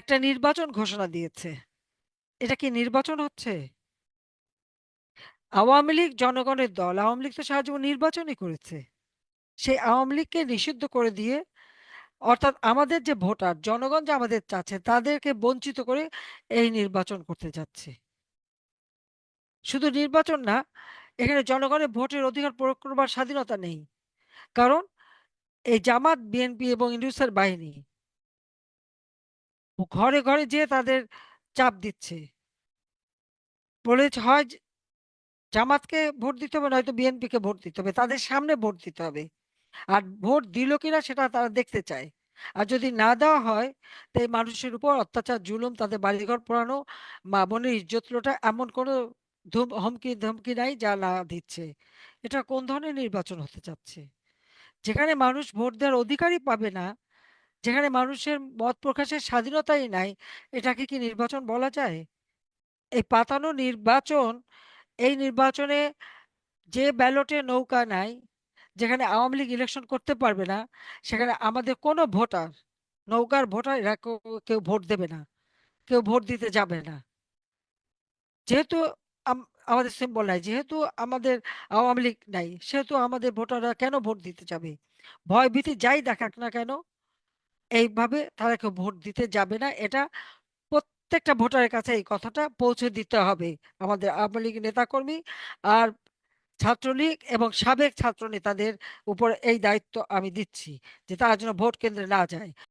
একটা নির্বাচন ঘোষণা দিয়েছে। এটা কি নির্বাচন হচ্ছে? আওয়ামী লীগ জনগণের দল। আওয়ামী লীগ তো সারা নির্বাচনই করেছে। সেই আওয়ামী লীগকে নিষিদ্ধ করে দিয়ে অর্থাৎ আমাদের যে ভোটার, জনগণ যে আমাদের চাচ্ছে তাদেরকে বঞ্চিত করে এই নির্বাচন করতে যাচ্ছে। শুধু নির্বাচন না, এখানে জনগণের ভোটের অধিকার প্রয়োগ করবার স্বাধীনতা নেই। কারণ এই জামাত, বিএনপি এবং ইউনূসের বাহিনী ঘরে, ঘরে যেয়ে তাদের চাপ দিচ্ছে। বলেছে হয় জামাতকে ভোট দিতে হবে নয়তো বিএনপিকে ভোট দিতে হবে। তাদের সামনে ভোট দিতে হবে। আর ভোট দিল কিনা সেটা তারা দেখতে চায়। আর যদি না দেওয়া হয় তাই মানুষের উপর অত্যাচার, জুলুম, তাদের বাড়িঘর পোড়ানো, মা-বোনের ইজ্জত লোটা এমন কোনো ধুম হুমকি-ধমকি নাই যা না দিচ্ছে। এটা কোন ধরনের নির্বাচন হতে চাচ্ছে? যেখানে মানুষ ভোট দেওয়ার অধিকারই পাবে না, যেখানে মানুষের মত প্রকাশের স্বাধীনতাই নাই, এটাকে কি নির্বাচন বলা যায়? এই পাতানো নির্বাচন, এই নির্বাচনে যে ব্যালটে নৌকা নাই, যেখানে আওয়ামী লীগ ইলেকশন করতে পারবে না, সেখানে আমাদের কোনো ভোটার, নৌকার ভোটার এরা কেউ, ভোট দেবে না। কেউ ভোট দিতে যাবে না। যেহেতু আমাদের সিম্বল নাই, যেহেতু আমাদের আওয়ামী লীগ নাই, সেহেতু আমাদের ভোটাররা কেন ভোট দিতে যাবে? ভয়-ভীতি যাই দেখাক না কেন, এইভাবে তারা কেউ ভোট দিতে যাবে না। এটা প্রত্যেকটা ভোটারের কাছে এই কথাটা পৌঁছে দিতে হবে। আমাদের আওয়ামী লীগ নেতাকর্মী আর ছাত্রলীগ এবং সাবেক ছাত্র নেতাদের উপর এই দায়িত্ব আমি দিচ্ছি যে তারা যেন ভোট কেন্দ্রে না যায়।